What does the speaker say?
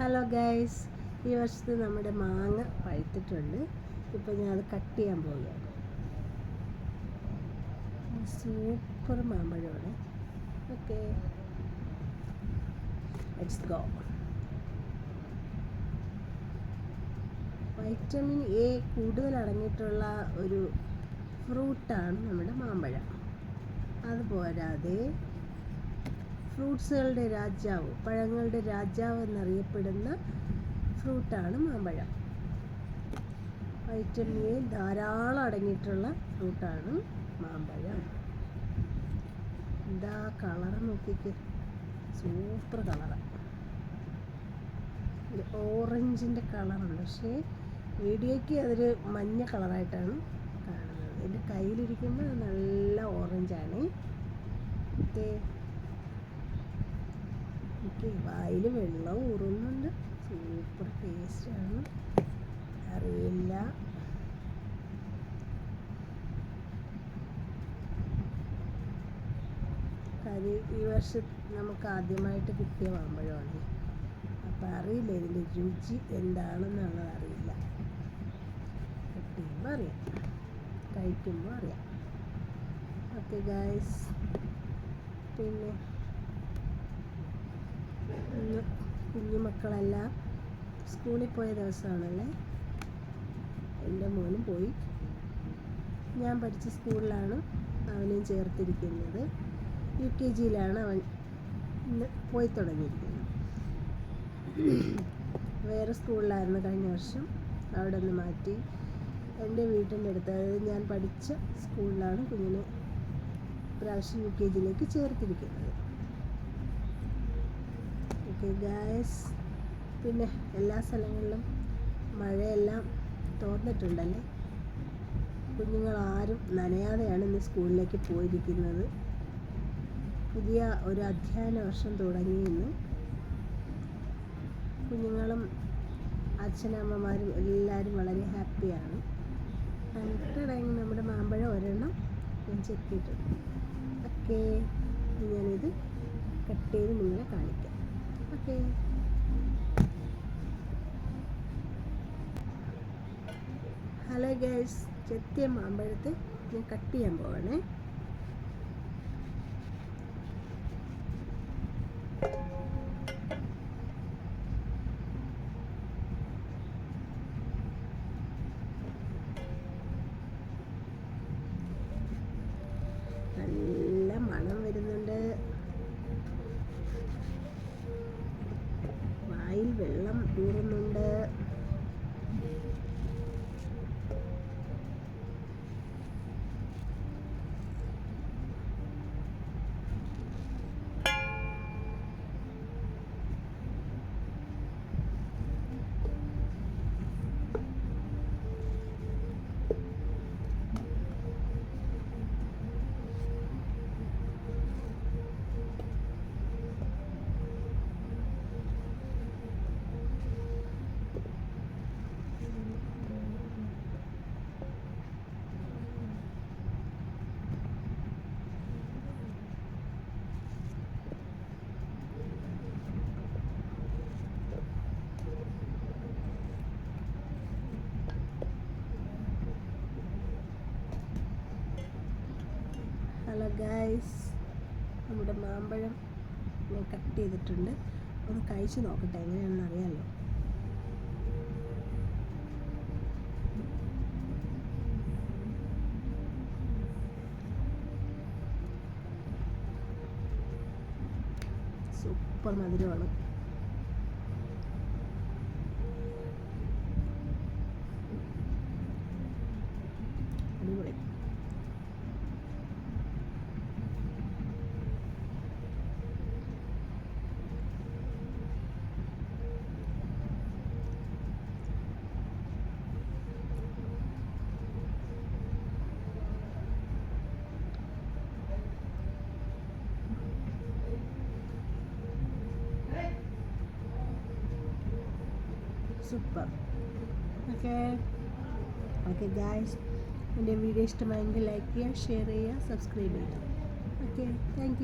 Hello guys ഈ വർഷത്തെ നമ്മുടെ മാങ്ങ പഴുത്തിട്ടുണ്ട്. ഇപ്പോൾ ഞാൻ അത് കട്ട് ചെയ്യാൻ പോവുകയാണ്. Super മാമ്പഴമാണ്. Okay let's go vitamin A കൂടുതൽ അടങ്ങിയിട്ടുള്ള ഒരു ഫ്രൂട്ടാണ് നമ്മുടെ മാമ്പഴം. അതുപോരാതെ ഫ്രൂട്ട്സുകളുടെ രാജാവ് പഴങ്ങളുടെ രാജാവ് എന്നറിയപ്പെടുന്ന ഫ്രൂട്ടാണ് മാമ്പഴം. വൈറ്റമിൻ എ ധാരാളം അടങ്ങിയിട്ടുള്ള ഫ്രൂട്ടാണ് മാമ്പഴം. എന്താ കളറ് നോക്കിക്ക്. സൂപ്പർ കളറാണ് ഓറഞ്ചിന്റെ കളറുണ്ട് പക്ഷേ വീഡിയോയ്ക്ക് അതൊരു മഞ്ഞ കളറായിട്ടാണ് കാണുന്നത്. എന്റെ കയ്യിലിരിക്കുമ്പോൾ നല്ല ഓറഞ്ചാണ് എനിക്ക് വായിൽ വെള്ളം ഊറുന്നുണ്ട്. സൂപ്പർ ടേസ്റ്റാണ്. അറിയില്ല. കറി ഈ വർഷം നമുക്ക് ആദ്യമായിട്ട് കിട്ടിയ മാമ്പഴമാണ്. അപ്പം അറിയില്ല ഇതിന്റെ രുചി എന്താണെന്നുള്ളത് അറിയില്ല. കിട്ടിയുമ്പോൾ അറിയാം. കഴിക്കുമ്പോൾ അറിയാം. ഓക്കെ ഗായ്സ് പിന്നെ ഇന്ന് കുഞ്ഞുമക്കളെല്ലാം സ്കൂളിൽ പോയ ദിവസമാണല്ലേ? എന്റെ മോനും പോയി. ഞാൻ പഠിച്ച സ്കൂളിലാണ് അവനെയും ചേർത്തിരിക്കുന്നത്. യു കെ ജിയിലാണ് അവൻ ഇന്ന് പോയി തുടങ്ങിയിരിക്കുന്നത്. വേറെ സ്കൂളിലായിരുന്നു കഴിഞ്ഞ വർഷം. അവിടെ നിന്ന് മാറ്റി. എന്റെ വീട്ടിന്റെ അടുത്ത് അതായത് ഞാൻ പഠിച്ച സ്കൂളിലാണ് കുഞ്ഞിനെ പ്രാവശ്യം യു കെ ജിയിലേക്ക് ചേർത്തിരിക്കുന്നത്. ഓക്കെ ഗായസ് പിന്നെ എല്ലാ സ്ഥലങ്ങളിലും മഴയെല്ലാം തോർന്നിട്ടുണ്ടല്ലേ? കുഞ്ഞുങ്ങളാരും നനയാതെയാണ് ഇന്ന് സ്കൂളിലേക്ക് പോയിരിക്കുന്നത്. പുതിയ ഒരു അധ്യയന വർഷം തുടങ്ങി ഇന്ന് കുഞ്ഞുങ്ങളും അച്ഛനമ്മമാരും എല്ലാവരും വളരെ ഹാപ്പിയാണ്. കണ്ടിടങ്ങി നമ്മുടെ മാമ്പഴം ഒരെണ്ണം ഞാൻ ചെത്തിയിട്ടുണ്ട്. ഓക്കെ ഞാനിത് കട്ട് ചെയ്ത് നിങ്ങളെ കാണിക്കാം. ഹലോ ഗൈസ് ചെത്തിയ മാമ്പഴത്തെ ഞാൻ കട്ട് ചെയ്യാൻ പോവാണേ. വായിൽ വെള്ളം ഊറുന്നുണ്ട് ഹലോ ഗായ്സ് നമ്മുടെ മാമ്പഴം ഞാൻ കട്ട് ചെയ്തിട്ടുണ്ട്. ഒന്ന് കഴിച്ച് നോക്കട്ടെ എങ്ങനെയാണെന്ന് അറിയാമല്ലോ സൂപ്പർ മധുരമാണ്. സൂപ്പർ ഓക്കെ ഓക്കെ ഗായ്സ് എന്റെ വീഡിയോ ഇഷ്ടമായെങ്കിൽ ലൈക്ക് ചെയ്യുക ഷെയർ ചെയ്യുക സബ്സ്ക്രൈബ് ചെയ്യുക. Okay thank